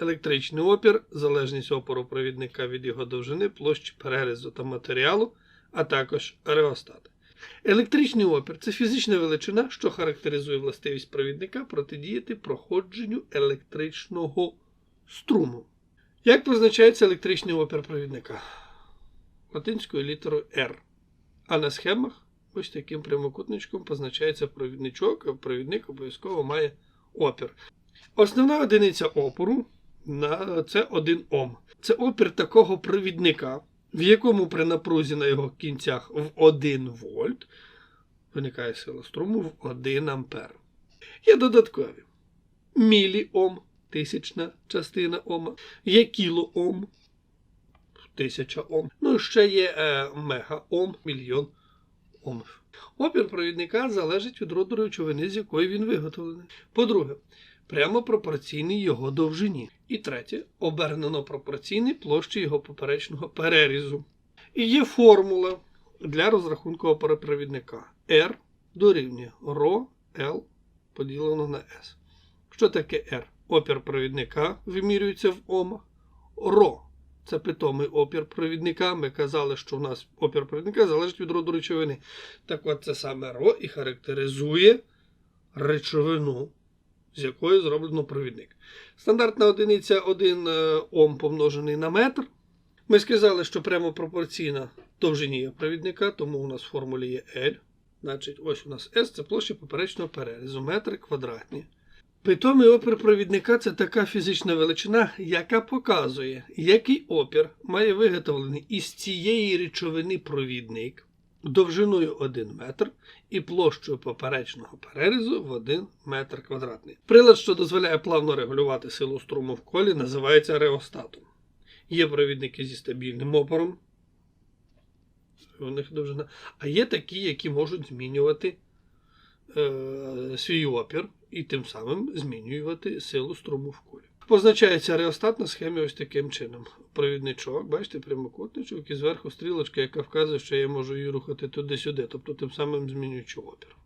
електричний опір, залежність опору провідника від його довжини, площі перерізу та матеріалу, а також реостат. Електричний опір це фізична величина, що характеризує властивість провідника протидіяти проходженню електричного струму. Як позначається електричний опір провідника? Латинською літерою R. А на схемах ось таким прямокутничком позначається провідничок, а провідник обов'язково має опір. Основна одиниця опору на це 1 Ом. Це опір такого провідника, в якому при напрузі на його кінцях в 1 вольт виникає сила струму в 1 ампер. Є додаткові. Міліом, тисячна частина Ома, є кілоом, тисяча Ом. Ну, ще є е, мегаом, мільйон Омів. Опір провідника залежить від роду речовини, з якої він виготовлений. По-друге, прямо пропорційний його довжині. І третє, обернено пропорційний площі його поперечного перерізу. І є формула для розрахунку оперопровідника. R дорівнює ρ L поділено на S. Що таке R? Опір провідника вимірюється в омах. Ро це питомий опір провідника. Ми казали, що у нас опір провідника залежить від роду речовини. Так от це саме ро і характеризує речовину, з якої зроблено провідник. Стандартна одиниця 1 е, Ом помножений на метр. Ми сказали, що прямо пропорційна довжині провідника, тому у нас в формулі є L. Значить, ось у нас S це площа поперечного перерізу, метри квадратні. Питомий опір провідника це така фізична величина, яка показує, який опір має виготовлений із цієї речовини провідник довжиною 1 метр і площею поперечного перерізу в 1 метр квадратний. Прилад, що дозволяє плавно регулювати силу струму в колі, називається реостатом. Є провідники зі стабільним опором, у них довжина, а є такі, які можуть змінювати е, свій опір і тим самим змінювати силу струму в колі. Позначається реостат на схемі ось таким чином. Провідничок, бачите, прямокутничок і зверху стрілочка, яка вказує, що я можу її рухати туди-сюди, тобто тим самим змінюючи опір.